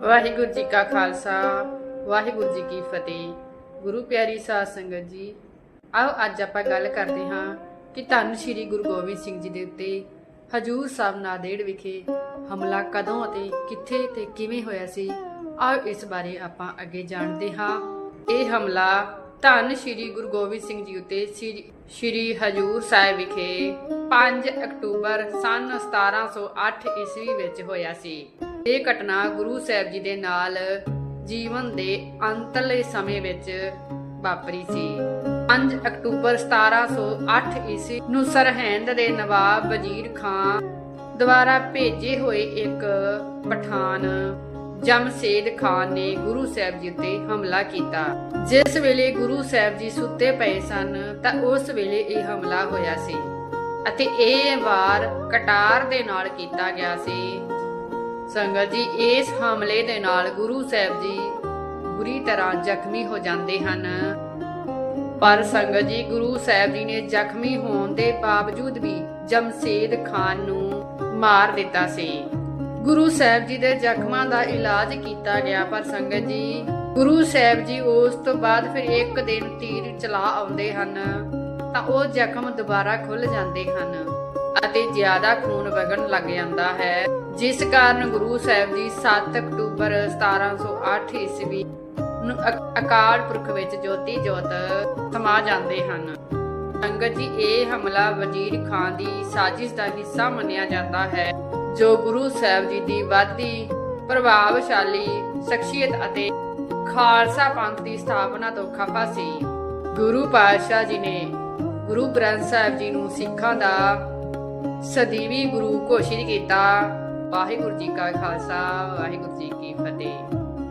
ਵਾਹਿਗੁਰੂ ਜੀ ਕਾ ਖਾਲਸਾ, ਵਾਹਿਗੁਰੂ ਜੀ ਕੀ ਫਤਿਹ। ਗੁਰੂ ਪਿਆਰੀ ਸਾਧ ਸੰਗਤ ਜੀ, ਆਓ ਅੱਜ ਆਪਾਂ ਗੱਲ ਕਰਦੇ ਹਾਂ ਕਿ ਧੰਨ ਸ਼੍ਰੀ ਗੁਰੂ ਗੋਬਿੰਦ ਸਿੰਘ ਜੀ ਦੇ ਉੱਤੇ ਹਜੂਰ ਸਾਹਿਬ ਨਾਦੇੜ ਵਿਖੇ ਹਮਲਾ ਕਦੋਂ ਅਤੇ ਕਿੱਥੇ ਤੇ ਕਿਵੇਂ ਹੋਇਆ ਸੀ, ਆਓ ਇਸ ਬਾਰੇ ਆਪਾਂ ਅੱਗੇ ਜਾਣਦੇ ਹਾਂ। ਇਹ ਹਮਲਾ ਧੰਨ ਸ਼੍ਰੀ ਗੁਰੂ ਗੋਬਿੰਦ ਸਿੰਘ ਜੀ ਉੱਤੇ ਸ਼੍ਰੀ- ਸ਼੍ਰੀ ਹਜੂਰ ਸਾਹਿਬ ਵਿਖੇ 5 ਅਕਤੂਬਰ ਸਨ 1708 ਈਸਵੀ ਵਿੱਚ ਹੋਇਆ ਸੀ। ਇਹ ਘਟਨਾ ਗੁਰੂ ਸਾਹਿਬ ਜੀ ਦੇ ਨਾਲ ਜੀਵਨ ਦੇ ਅੰਤਲੇ ਸਮੇਂ ਵਿੱਚ ਵਾਪਰੀ ਸੀ। 5 ਅਕਤੂਬਰ 1708 ਈਸਵੀ ਨੂੰ ਸਰਹਿੰਦ ਦੇ ਨਵਾਬ ਵਜ਼ੀਰ ਖਾਨ ਦੁਆਰਾ ਭੇਜੇ ਹੋਏ ਇੱਕ ਪਠਾਨ ਜਮਸ਼ੇਦ ਖਾਨ ਨੇ ਗੁਰੂ ਸਾਹਿਬ ਜੀ ਉੱਤੇ ਹਮਲਾ ਕੀਤਾ। ਜਿਸ ਵੇਲੇ ਗੁਰੂ ਸਾਹਿਬ ਜੀ ਸੁੱਤੇ ਪਏ ਸਨ, ਤਾਂ ਉਸ ਵੇਲੇ ਇਹ ਹਮਲਾ ਹੋਇਆ ਸੀ ਅਤੇ ਇਹ ਵਾਰ ਕਟਾਰ ਦੇ ਨਾਲ ਕੀਤਾ ਗਿਆ ਸੀ। ਸੰਗਤ ਜੀ, ਇਸ ਹਮਲੇ ਦੇ ਨਾਲ ਗੁਰੂ ਸਾਹਿਬ ਜੀ ਬੁਰੀ ਤਰ੍ਹਾਂ ਜ਼ਖਮੀ ਹੋ ਜਾਂਦੇ ਹਨ। ਪਰ ਸੰਗਤ ਜੀ, ਗੁਰੂ ਸਾਹਿਬ ਜੀ ਨੇ ਜ਼ਖਮੀ ਹੋਣ ਦੇ ਬਾਵਜੂਦ ਵੀ ਜਮਸ਼ੇਦ ਖਾਨ ਨੂੰ ਮਾਰ ਦਿੱਤਾ ਸੀ। ਗੁਰੂ ਸਾਹਿਬ ਜੀ ਦੇ ਜ਼ਖਮਾਂ ਦਾ ਇਲਾਜ ਕੀਤਾ ਗਿਆ, ਪਰ ਸੰਗਤ ਜੀ, ਗੁਰੂ ਸਾਹਿਬ ਜੀ ਉਸ ਤੋਂ ਬਾਅਦ ਫਿਰ ਇੱਕ ਦਿਨ ਤੀਰ ਚਲਾ ਆਉਂਦੇ ਹਨ, ਤਾਂ ਉਹ ਜ਼ਖਮ ਦੁਬਾਰਾ ਖੁੱਲ ਜਾਂਦੇ ਹਨ। ਅਤੇ ਜ਼ਿਆਦਾ ਖੂਨ ਵਗਣ ਲੱਗ ਜਾਂਦਾ ਹੈ। ਜਿਸ ਕਾਰਨ ਗੁਰੂ ਸਾਹਿਬ ਜੀ 7 ਅਕਤੂਬਰ 1708 ਈਸਵੀ ਨੂੰ ਅਕਾਲ ਪੁਰਖ ਵਿੱਚ ਜੋਤੀ ਜੋਤ ਸਮਾ ਜਾਂਦੇ ਹਨ। ਸੰਗਤ ਜੀ, ਇਹ ਹਮਲਾ ਵਜ਼ੀਰ ਖਾਨ ਦੀ ਸਾਜ਼ਿਸ਼ ਦਾ ਹਿੱਸਾ ਮੰਨਿਆ ਜਾਂਦਾ ਹੈ, ਜੋ ਗੁਰੂ ਸਾਹਿਬ ਜੀ ਦੀ ਵਾਧੀ ਪ੍ਰਭਾਵਸ਼ਾਲੀ ਸ਼ਖਸੀਅਤ ਅਤੇ ਖਾਲਸਾ ਪੰਥ ਦੀ ਸਥਾਪਨਾ ਤੋਂ ਖਫਾ ਸੀ। ਗੁਰੂ ਪਾਤਸ਼ਾਹ ਜੀ ਨੇ ਗੁਰੂ ਗ੍ਰੰਥ ਸਾਹਿਬ ਜੀ ਨੂੰ ਸਿੱਖਾਂ ਦਾ ਸਦੀਵੀ ਗੁਰੂ ਘੋਸ਼ਿਤ ਕੀਤਾ। ਵਾਹਿਗੁਰੂ ਜੀ ਕਾ ਖਾਲਸਾ ਵਾਹਿਗੁਰੂ ਜੀ ਕੀ ਫਤਿਹ।